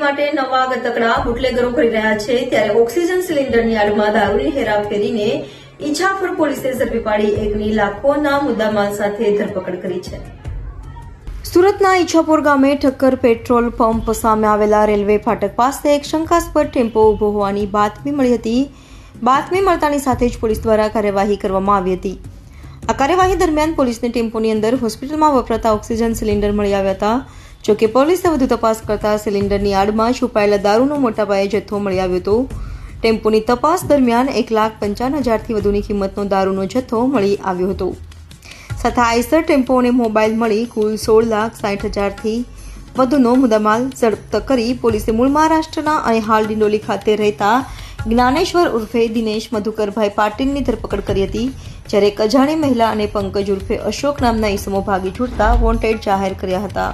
નાનકડા બુટલેગરો કરી રહ્યા છે. ત્યારે ઓક્સિજન સિલિન્ડરની આડમાં દારૂની હેરાફેરીને ઈચ્છાપુર પોલીસે ઝડપી પાડી એકની લાખોના મુદ્દામાલ સાથે ધરપકડ કરી છે. સુરતના ઈચ્છાપુર ગામે ઠક્કર પેટ્રોલ પંપ સામે આવેલા રેલવે ફાટક પાસે એક શંકાસ્પદ ટેમ્પો ઊભો હોવાની બાતમી મળી હતી. બાતમી મળતાની સાથે જ પોલીસ દ્વારા કાર્યવાહી કરવામાં આવી હતી. આ કાર્યવાહી દરમિયાન પોલીસને ટેમ્પોની અંદર હોસ્પિટલમાં વપરાતા ઓક્સિજન સિલિન્ડર મળી આવ્યા હતા. જોકે પોલીસે વધુ તપાસ કરતા સિલિન્ડરની આડમાં છુપાયેલા દારૂનો મોટા પાયે જથ્થો મળી આવ્યો હતો. ટેમ્પોની તપાસ દરમિયાન એક લાખ પંચાવન હજારથી વધુની કિંમતનો દારૂનો જથ્થો મળી આવ્યો હતો. સાથે આઈસર ટેમ્પો અને મોબાઈલ મળી કુલ સોળ લાખ સાઠ હજારથી વધુનો મુદ્દામાલ ઝડપ્ત કરી પોલીસે મૂળ મહારાષ્ટ્રના અને હાલ ડિંડોલી ખાતે રહેતા જ્ઞાનેશ્વર ઉર્ફે દિનેશ મધુકરભાઈ પાટીલની ધરપકડ કરી હતી, જ્યારે એક અજાણી મહિલા અને પંકજ ઉર્ફે અશોક નામના ઈસમો ભાગી છૂટતા વોન્ટેડ જાહેર કર્યા હતા.